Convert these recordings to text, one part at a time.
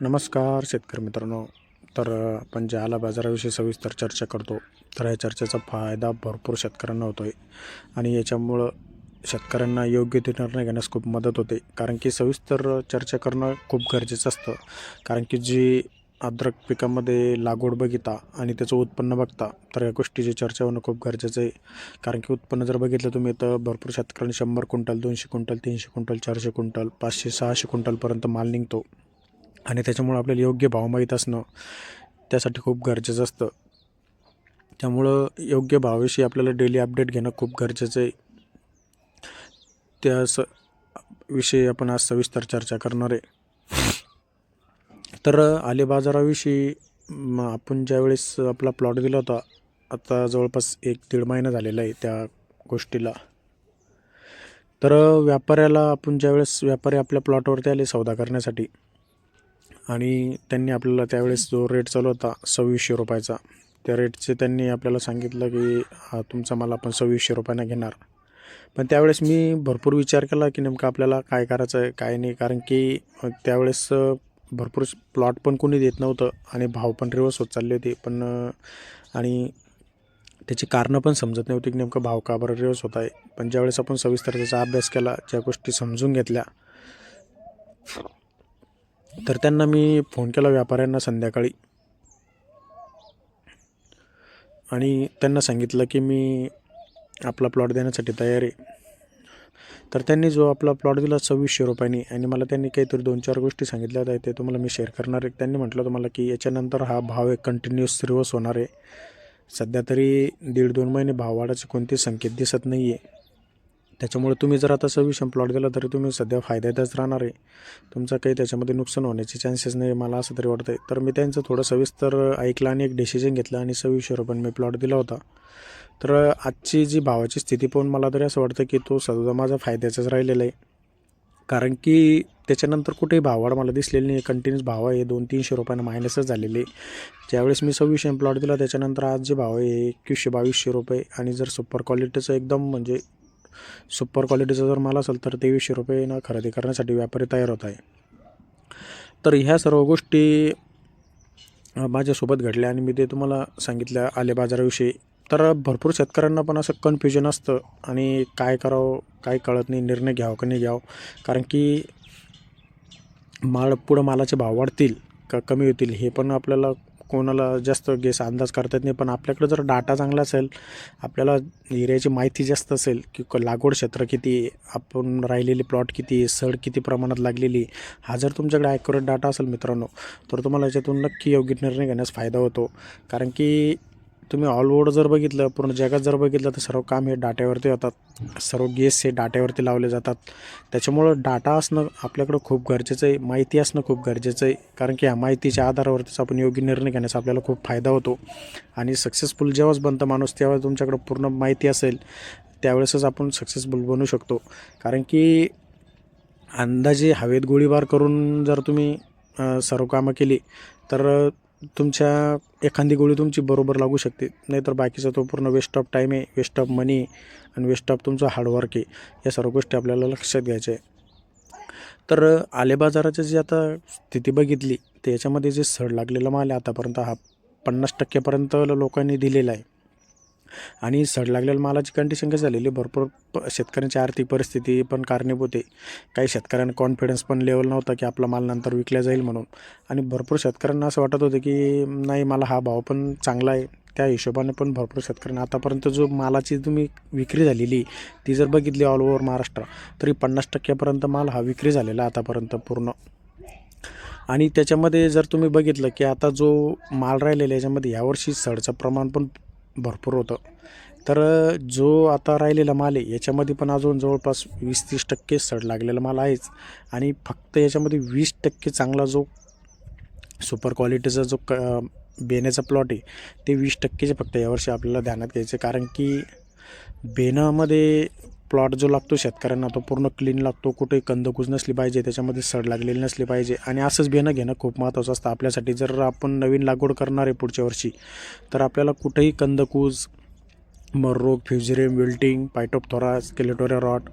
नमस्कार शेतकरी मित्रांनो. तर आपण ज्या आला बाजाराविषयी सविस्तर चर्चा करतो तर या चर्चेचा फायदा भरपूर शेतकऱ्यांना होतो आहे आणि याच्यामुळं शेतकऱ्यांना योग्य ते निर्णय घेण्यास खूप मदत होते. कारण की सविस्तर चर्चा करणं खूप गरजेचं असतं. कारण की जी अद्रक पिकामध्ये लागवड बघिता आणि त्याचं उत्पन्न बघता तर या गोष्टीची चर्चा होणं खूप गरजेचं आहे. कारण की उत्पन्न जर बघितलं तुम्ही तर भरपूर शेतकऱ्यांनी शंभर क्विंटल दोनशे क्विंटल तीनशे क्विंटल चारशे क्विंटल पाचशे सहाशे क्विंटलपर्यंत माल निघतो. आणि त्याच्यामुळं आपल्याला योग्य भाव माहीत असणं त्यासाठी खूप गरजेचं असतं. त्यामुळं योग्य भावाविषयी आपल्याला डेली अपडेट घेणं खूप गरजेचं आहे. त्या स विषयी आपण आज सविस्तर चर्चा करणार आहे. तर आले बाजाराविषयी आपण ज्यावेळेस आपला प्लॉट दिला होता आता जवळपास एक दीड महिना झालेला आहे त्या गोष्टीला. तर व्यापाऱ्याला आपण ज्यावेळेस व्यापारी आपल्या प्लॉटवरती आले सौदा करण्यासाठी आणि त्यांनी आपल्याला त्यावेळेस जो रेट चालू होता सव्वीसशे रुपयाचा त्या रेटचे त्यांनी आपल्याला सांगितलं की हा तुमचा मला आपण सव्वीसशे रुपयानं घेणार. पण त्यावेळेस मी भरपूर विचार केला की नेमकं आपल्याला काय करायचं आहे काय नाही. कारण की त्यावेळेस भरपूर प्लॉट पण कोणी देत नव्हतं आणि भाव पण रिवर्स होत चालले होते. पण आणि त्याची कारणं पण समजत नव्हती की नेमकं भाव का बरं रिवर्स होत आहे. पण ज्यावेळेस आपण सविस्तर त्याचा अभ्यास केला ज्या गोष्टी समजून घेतल्या तर त्यांना मी फोन केला व्यापाऱ्यांना संध्याकाळी. आणि त्यांना सांगितलं की मी आपला प्लॉट देण्यासाठी तयार आहे. तर त्यांनी जो आपला प्लॉट दिला सव्वीसशे रुपयांनी आणि मला त्यांनी काहीतरी दोन चार गोष्टी सांगितल्या आहेत ते तुम्हाला मी शेअर करणार आहे. त्यांनी म्हटलं तुम्हाला की याच्यानंतर हा भाव एक कंटिन्युअस रिवर्स होणार आहे. सध्या तरी दीड दोन महिने भाव वाढायचे कोणते संकेत दिसत नाही आहे त्याच्यामुळे तुम्ही जर आता सव्वीसशे प्लॉट दिला तरी तुम्ही सध्या फायद्यातच राहणार आहे. तुमचं काही त्याच्यामध्ये नुकसान होण्याचे चान्सेस नाही मला असं तरी वाटतं आहे तर मी त्यांचं थोडं सविस्तर ऐकलं आणि एक डिसिजन घेतलं आणि सव्वीसशे रुपयांनी मी प्लॉट दिला होता. तर आजची जी भावाची स्थिती पाहून मला तरी असं वाटतं की तो सध्या माझा फायद्याचाच राहिलेला आहे. कारण की त्याच्यानंतर कुठेही भाववाढ मला दिसलेली नाही. कंटिन्यूस भाव आहे. दोन तीनशे रुपयानं मायनसच झालेले ज्यावेळेस मी सव्वीसशे प्लॉट दिला त्याच्यानंतर आज जे भाव आहे एकवीसशे बावीसशे रुपये. आणि जर सुपर क्वालिटीचं एकदम म्हणजे सुपर क्वालिटीचा जर माल असेल तर तेवीसशे रुपयेनं खरेदी करण्यासाठी व्यापारी तयार होत आहे. तर ह्या सर्व गोष्टी माझ्यासोबत घडल्या आणि मी ते तुम्हाला सांगितल्या आले बाजाराविषयी. तर भरपूर शेतकऱ्यांना पण असं कन्फ्युजन असतं आणि काय करावं काय कळत नाही निर्णय घ्यावं का नाही घ्यावं. कारण की माळ पुढं मालाचे भाव वाढतील का कमी होतील हे पण आपल्याला कोणाला जास्त गेस अंदाज करता येत नाही. पण आपल्याकडे जर डाटा चांगला असेल आपल्याला एरियाची माहिती जास्त असेल की क- लागवड क्षेत्र किती आपण राहिलेली प्लॉट किती सड किती प्रमाणात लागलेली हा जर तुमच्याकडे ॲक्युरेट डाटा असेल मित्रांनो तर तुम्हाला याच्यातून नक्की योग्य निर्णय घेण्यास फायदा होतो. कारण की तुम्ही ऑल जर बघितलं पूर्ण जगात जर बघितलं तर सर्व काम हे डाट्यावरती होतात. सर्व गेस हे डाट्यावरती लावले जातात. त्याच्यामुळं डाटा असणं आपल्याकडं खूप गरजेचं आहे. माहिती असणं खूप गरजेचं आहे. कारण की ह्या माहितीच्या आधारावरतीच आपण योग्य निर्णय घेण्याचा आपल्याला खूप फायदा होतो. आणि सक्सेसफुल जेव्हाच बनतं माणूस तेव्हा तुमच्याकडं पूर्ण माहिती असेल त्यावेळेसच आपण सक्सेसफुल बनू शकतो. कारण की अंदाजे हवेत गोळीबार करून जर तुम्ही सर्व कामं केली तर तुमच्या एखादी गोळी तुमची बरोबर लागू शकते. नाहीतर बाकीचा तो पूर्ण वेस्ट ऑफ टाईम आहे वेस्ट ऑफ मनी आणि वेस्ट ऑफ तुमचं हार्डवर्क आहे. या सर्व गोष्टी आपल्याला लक्षात घ्यायच्या आहे तर आले बाजाराची जी आता स्थिती बघितली तर याच्यामध्ये जे सड लागलेला माल आहे आतापर्यंत हा पन्नास टक्केपर्यंत लोकांनी दिलेला आहे. आणि सड लागलेल्या मालाची कंडिशन कशी झालेली? आहे, भरपूर प शेतकऱ्यांची आर्थिक परिस्थिती पण कारणीभूत आहे. काही शेतकऱ्यांना कॉन्फिडन्स पण लेवल नव्हता की आपला माल नंतर विकला जाईल म्हणून. आणि भरपूर शेतकऱ्यांना असं वाटत होतं की नाही मला हा भाव पण चांगला आहे. त्या हिशोबाने पण भरपूर शेतकऱ्यांना आतापर्यंत जो मालाची तुम्ही विक्री झालेली ती जर बघितली ऑल ओव्हर महाराष्ट्र तरी पन्नास टक्क्यापर्यंत माल हा विक्री झालेला आतापर्यंत पूर्ण. आणि त्याच्यामध्ये जर तुम्ही बघितलं की आता जो माल राहिलेला आहे याच्यामध्ये यावर्षी सडचं प्रमाण पण भरपूर होतं. तर जो आता राहिलेला माल आहे याच्यामध्ये पण अजून जवळपास वीस तीस टक्के सड लागलेला माल आहेच. आणि फक्त याच्यामध्ये वीस टक्के चांगला जो सुपर क्वालिटीचा जो क बेण्याचा प्लॉट आहे ते वीस टक्केचे फक्त यावर्षी आपल्याला ध्यानात घ्यायचं. कारण की बेनामध्ये प्लॉट जो लागतो शेतकऱ्यांना तो पूर्ण क्लीन लागतो कुठेही कंदकूज नसली पाहिजे त्याच्यामध्ये सड लागलेली नसली पाहिजे आणि असंच बियाणं घेणं खूप महत्त्वाचं असतं. आपल्यासाठी जर आपण नवीन लागवड करणार आहे पुढच्या वर्षी तर आपल्याला कुठेही कंदकूज मररोग फ्युझिरियम विल्टिंग पायटोपथोरा स्केलेटोरिया रॉट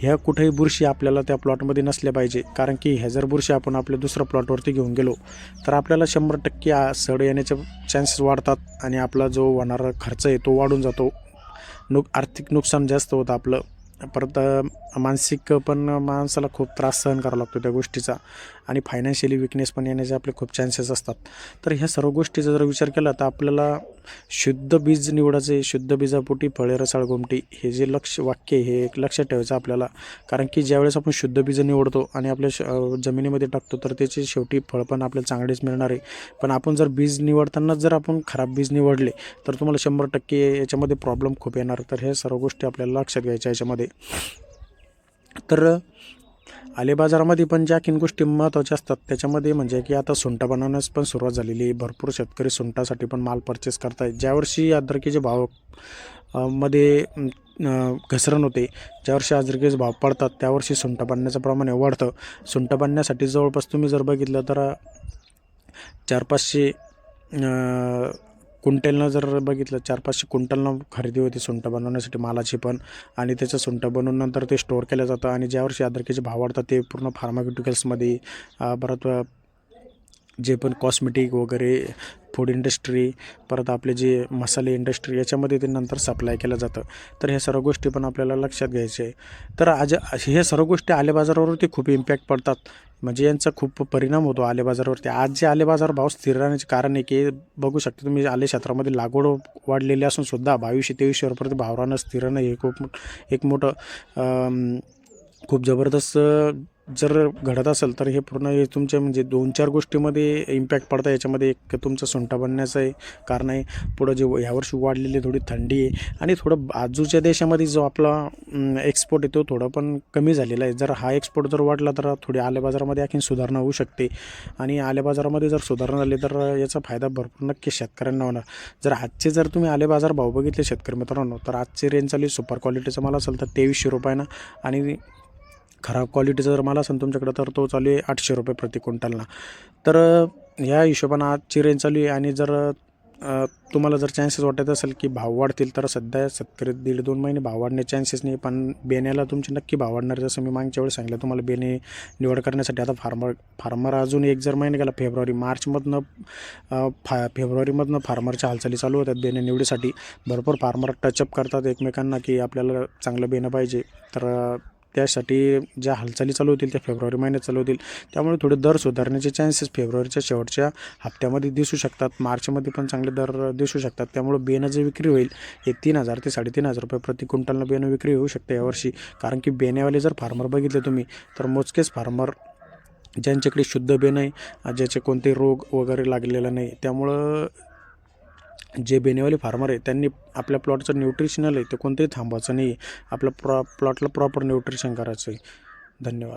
ह्या कुठेही बुरशी आपल्याला त्या प्लॉटमध्ये नसल्या पाहिजे. कारण की ह्या जर बुरशी आपण आपल्या दुसऱ्या प्लॉटवरती घेऊन गेलो तर आपल्याला शंभर टक्के सड येण्याचे चान्सेस वाढतात आणि आपला जो होणारा खर्च आहे तो वाढून जातो. नुक आर्थिक नुकसान जास्त होतं आपलं. परत मानसिक पण माणसाला खूप त्रास सहन करावा लागतो त्या गोष्टीचा. आणि फायनान्शियली विकनेस पण येण्याचे आपले खूप चान्सेस असतात. तर ह्या सर्व गोष्टीचा जर विचार केला तर आपल्याला शुद्ध बीज निवडायचे शुद्ध बीजापोटी फळे रसाळ गोमटी हे जे लक्ष वाक्य हे एक लक्षात ठेवायचं आपल्याला. कारण की ज्यावेळेस आपण शुद्ध बीज निवडतो आणि आपल्या श जमिनीमध्ये टाकतो तर त्याचे शेवटी फळ पण आपल्याला चांगलेच मिळणार आहे. पण आपण जर बीज निवडताना जर आपण खराब बीज निवडले तर तुम्हाला शंभर टक्के याच्यामध्ये प्रॉब्लेम खूप येणार. तर हे सर्व गोष्टी आपल्याला लक्षात घ्यायच्या याच्यामध्ये. तर आलेबाजारामध्ये पण ज्या किन गोष्टी महत्त्वाच्या असतात त्याच्यामध्ये म्हणजे की आता सुंटा बनवण्यास पण सुरुवात झालेली आहे. भरपूर शेतकरी सुंटासाठी पण माल परचेस करतायत. ज्यावर्षी अद्रकीचे भावमध्ये घसरण होते ज्यावर्षी अद्रकीचे भाव पडतात त्यावर्षी सुंठ बनण्याचं प्रमाण हे वाढतं. सुंठ बनण्यासाठी जवळपास तुम्ही जर बघितलं तर चार पाचशे कुंटेलनं जर बघितलं चार पाचशे कुंटलनं खरेदी होती सुंठ बनवण्यासाठी मालाची पण. आणि त्याचं सुंठ बनवून नंतर ते स्टोअर केलं जातं. आणि ज्या वर्षी अद्रकीचे भाव वाढतात ते पूर्ण फार्माक्युटिकल्समध्ये परत जे पण कॉस्मेटिक वगैरे फूड इंडस्ट्री परत आपले जे मसाले इंडस्ट्री याच्यामध्ये ते नंतर सप्लाय केलं जातं. तर ह्या सर्व गोष्टी पण आपल्याला लक्षात घ्यायचे आहे. तर आज ह्या सर्व गोष्टी आलेबाजारावरती खूप इम्पॅक्ट पडतात. म्हणजे यांचा खूप परिणाम होतो आलेबाजारावरती. आज जे आलेबाजार भाव स्थिर राहण्याचे कारण आहे. की बघू शकता तुम्ही आले क्षेत्रामध्ये लागवड वाढलेली असून सुद्धा बावीसशे तेवीसशे रुपये भाव राहणं स्थिर राहणं हे खूप एक मोठं खूप जबरदस्त जर घडत असेल तर हे पूर्ण हे तुमच्या म्हणजे दोन चार गोष्टीमध्ये इम्पॅक्ट पडतं. याच्यामध्ये एक तुमचं सुंठा बनण्याचं आहे कारण आहे पुढं जे ह्यावर्षी वाढलेली थोडी थंडी आहे. आणि थोडं बाजूच्या देशामध्ये जो आपला एक्सपोर्ट येतो थोडं पण कमी झालेला आहे. जर हा एक्सपोर्ट जर वाढला तर थोडी आल्या बाजारामध्ये आणखी सुधारणा होऊ शकते. आणि आल्या बाजारामध्ये जर सुधारणा झाली तर याचा फायदा भरपूर नक्की शेतकऱ्यांना होणार. जर आजचे जर तुम्ही आले बाजार भाव बघितले शेतकरी मित्रांनो तर आजची रेंज चालू सुपर क्वालिटीचं माल असेल तर तेवीसशे रुपयानं. आणि खराब क्वालिटीचा जर माल असेल तुमच्याकडं तर तो चालू आहे आठशे रुपये प्रति क्विंटलला. तर ह्या हिशोबानं आजची रेंज चालू आहे आणि जर तुम्हाला जर चान्सेस वाटत असेल की भाव वाढतील तर सध्या सत्तरी दीड दोन महिने भाव वाढण्याचे चान्सेस नाही पण बेण्याला तुमचे नक्की भाव वाढणार जसं मी मागच्या वेळेस सांगितलं तुम्हाला बेणे निवड करण्यासाठी आता फार्मर फार्मर अजून एक जर महिना गेला फेब्रुवारी मार्चमधनं फा फेब्रुवारीमधनं फार्मरच्या हालचाली चालू होतात बेणे निवडीसाठी. भरपूर फार्मर टचअप करतात एकमेकांना की आपल्याला चांगलं बेणं पाहिजे. तर त्यासाठी ज्या हालचाली चालू होतील त्या फेब्रुवारी महिन्यात चालू होतील. त्यामुळे थोडे दर सुधारण्याचे चान्सेस फेब्रुवारीच्या शेवटच्या हप्त्यामध्ये दिसू शकतात. मार्चमध्ये पण चांगले दर दिसू शकतात. त्यामुळे बेनं जे विक्री होईल. हे तीन हजार ते साडेतीन हजार रुपये प्रति क्विंटलनं बेनं विक्री होऊ शकते यावर्षी कारण की बेण्यावाले जर फार्मर बघितले तुम्ही तर मोजकेच फार्मर ज्यांच्याकडे शुद्ध बेन आहे ज्याचे कोणते रोग वगैरे लागलेला नाही त्यामुळं जे बेनेवाले फार्मर आहे त्यांनी आपल्या प्लॉटचं न्यूट्रिशनल आहे ते कोणतंही थांबवायचं नाही आपल्या प्रॉ प्लॉटला प्रॉपर न्यूट्रिशन करायचं आहे धन्यवाद.